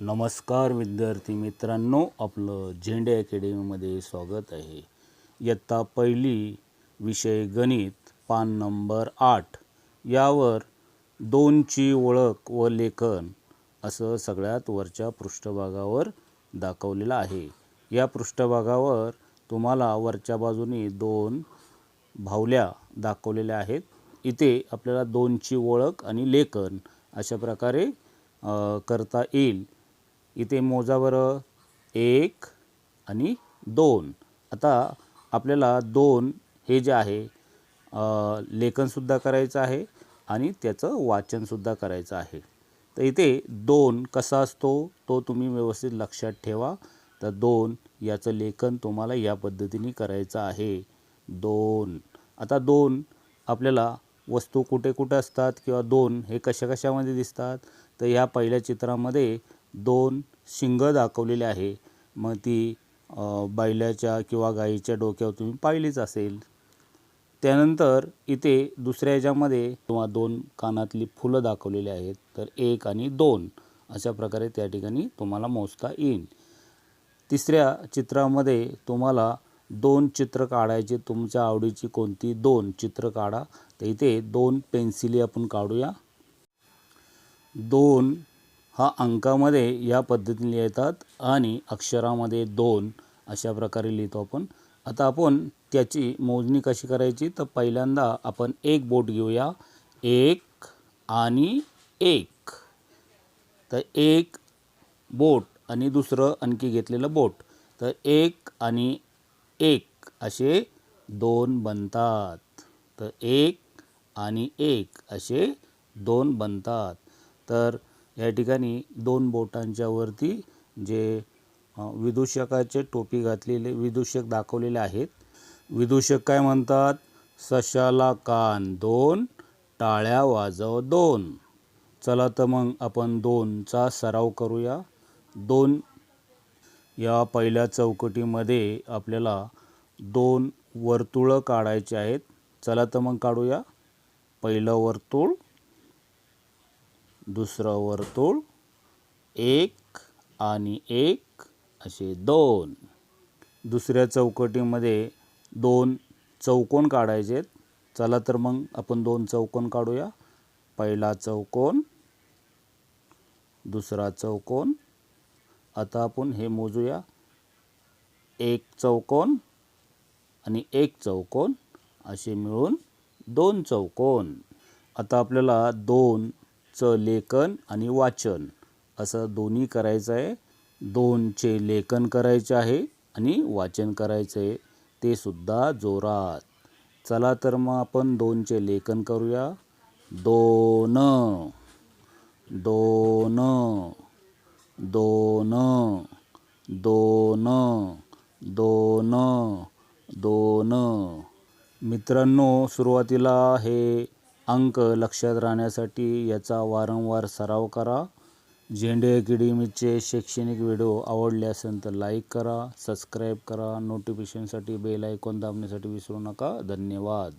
नमस्कार विद्यार्थी मित्रांनो आपलं झेंडे अकॅडमीमध्ये स्वागत आहे. इयत्ता पहिली विषय गणित पान नंबर आठ. यावर दोनची ओळख व लेखन असं सगळ्यात वरच्या पृष्ठभागावर दाखवलेलं आहे. या पृष्ठभागावर तुम्हाला वरच्या बाजूने दोन भावल्या दाखवलेल्या आहेत. इथे आपल्याला दोनची ओळख आणि लेखन अशा प्रकारे करता येईल. इथे मोजा बरं एक आणि दोन. आता आपल्याला दोन हे जे आहे लेखनसुद्धा करायचं आहे आणि त्याचं वाचनसुद्धा करायचं आहे. तर इथे दोन कसा असतो तो तुम्ही व्यवस्थित लक्षात ठेवा. तर दोन याचं लेखन तुम्हाला या पद्धतीने करायचं आहे. दोन. आता दोन आपल्याला वस्तू कुठे कुठे असतात किंवा दोन हे कशा कशामध्ये दिसतात? तर ह्या पहिल्या चित्रामध्ये दोन शिंग दाखवलेले आहे. मग ती बैलाच्या किंवा गाईच्या डोक्यावर तुम्ही पाहिलीच असेल. त्यानंतर इथे दुसऱ्या याच्यामध्ये किंवा दोन कानातली फुलं दाखवलेली आहेत. तर एक आणि दोन अशा प्रकारे त्या ठिकाणी तुम्हाला मोजता येईल. तिसऱ्या चित्रामध्ये तुम्हाला दोन चित्र काढायचे. तुमच्या आवडीची कोणती दोन चित्र काढा. तर इथे दोन पेन्सिली आपण काढूया. दोन हा अंकामध्ये या पद्धतीने लिहितात आणि अक्षरामध्ये दोन अशा प्रकारे लिहितो आपण. आता आपण त्याची मोजणी कशी करायची? तर पहिल्यांदा आपण एक बोट घेऊया. एक आणि एक. तर एक बोट आणि दुसरं आणखी घेतलेलं बोट. तर एक आणि एक असे दोन बनतात. तर एक आणि एक असे दोन बनतात. तर या ठिकाणी दोन बोटांच्या वरती जे विदूषकाचे टोपी घातलेले विदूषक दाखवलेले आहेत. विदूषक काय म्हणतात? सशाला कान दोन टाळ्या वाजव दोन. चला तर मग आपण दोनचा सराव करूया. दोन या पहिल्या चौकटीमध्ये आपल्याला दोन वर्तुळं काढायचे आहेत. चला तर मग काढूया. पहिलं वर्तुळ दुसरं वर्तुळ एक आणि एक असे दोन. दुसऱ्या चौकटीमध्ये दोन चौकोन काढायचे आहेत चला तर मग आपण दोन चौकोन काढूया. पहिला चौकोन दुसरा चौकोन. आता आपण हे मोजूया. एक चौकोन आणि एक चौकोन असे मिळून दोन चौकोन. आता आपल्याला दोन चं लेखन आणि वाचन. असं दोन्ही करायचं आहे. दोनचे लेखन करायचे आहे आणि वाचन करायचं आहे. ते सुद्धा जोरात. चला तर मग आपण दोनचे लेखन करूया. दोन. दोन. दोन. दोन. दोन. दोन. मित्रांनो सुरुवातीला हे अंक लक्षात राहण्यासाठी याचा वारंवार सराव करा. झेंडे अकॅडमीचे शैक्षणिक व्हिडिओ आवडले असेल तर लाईक करा सबस्क्राईब करा. नोटिफिकेशनसाठी बेल आयकॉन दाबण्यासाठी विसरू नका. धन्यवाद.